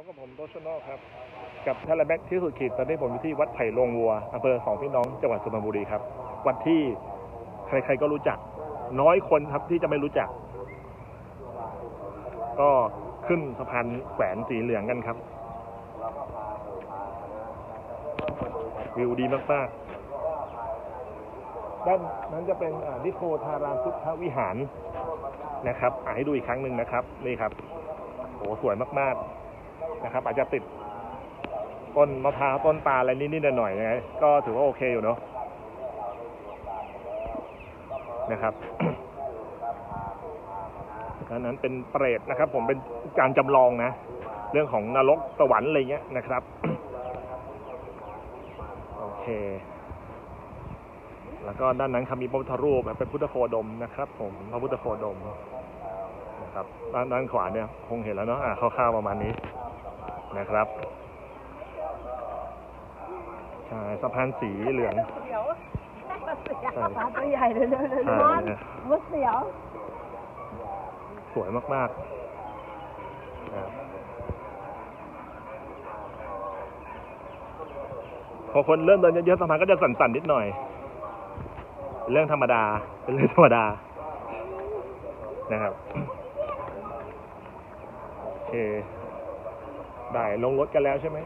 บกับผมโตชนอครับ กับทาราแบ็กที่สุดขีดตอนนี้ผมอยู่ที่วัดไผ่ลงวัวอำเภอสองพี่น้องจังหวัดสุพรรณบุรีครับ วัดที่ใครๆก็รู้จัก น้อยคนครับที่จะไม่รู้จัก ก็ขึ้นสะพานแขวนสีเหลืองกันครับ วิวดีมากๆ ด้านนั้นจะเป็นนิโคทารามพุทธวิหารนะครับอ่าให้ดูอีกครั้งหนึ่งนะครับ นี่ครับโหสวยมากๆ นะครับ อาจจะติดต้นมะพร้าวต้นปลาอะไรนิดๆหน่อยๆยังไงก็ถือว่าโอเคอยู่เนาะนะครับอันนั้นเป็นเปรตนะครับ ผมเป็นการจำลองนะ เรื่องของนรกสวรรค์อะไรเงี้ยนะครับ โอเค แล้วก็ด้านนั้นครับมีพระพุทธรูปเป็นพุทธโคดมนะครับ ผมพระพุทธโคดมนะครับด้านด้านขวาเนี่ยคงเห็นแล้วเนาะอ่าคร่าวๆประมาณนี้ นะครับใช่สะพานสีเหลืองเสียวใช่ปลาตัวใหญ่เลยเลยใช่มอนมุดเสียวสวยมากๆนะครับพอคนเริ่มเดินเยอะๆสะพานก็จะสั่นๆนิดหน่อย เป็นเรื่องธรรมดา เป็นเรื่องธรรมดา นะครับ โอเค ได้ลงรถกันแล้วใช่ไหม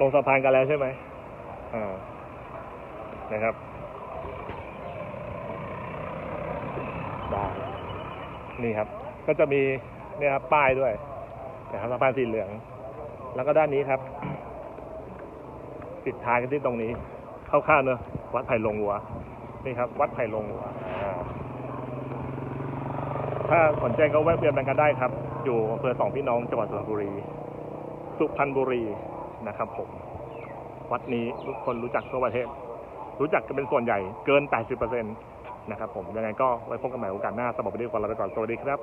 ลงสะพานกันแล้วใช่ไหมอ่านะครับได้นี่ครับ ก็จะมีเนี่ยครับป้ายด้วยนะครับสะพานสีเหลือง แล้วก็ด้านนี้ครับ ปิดท้ายกันที่ตรงนี้คร่าวๆเนอะวัดไผ่ลงวัว นี่ครับ วัดไผ่ลงวัวอ่า ถ้าสนใจก็แวะเวียนกันได้ครับ อยู่อำเภอสองพี่น้องจังหวัดสุพรรณบุรี สุพรรณบุรีนะครับผม วัดนี้ทุกคนรู้จักทั่วประเทศ รู้จักกันเป็นส่วนใหญ่เกิน 80%นะครับผม ยังไงก็ไว้พบกันใหม่โอกาสหน้าสำหรับวันนี้ขอลาไปก่อน สวัสดีครับ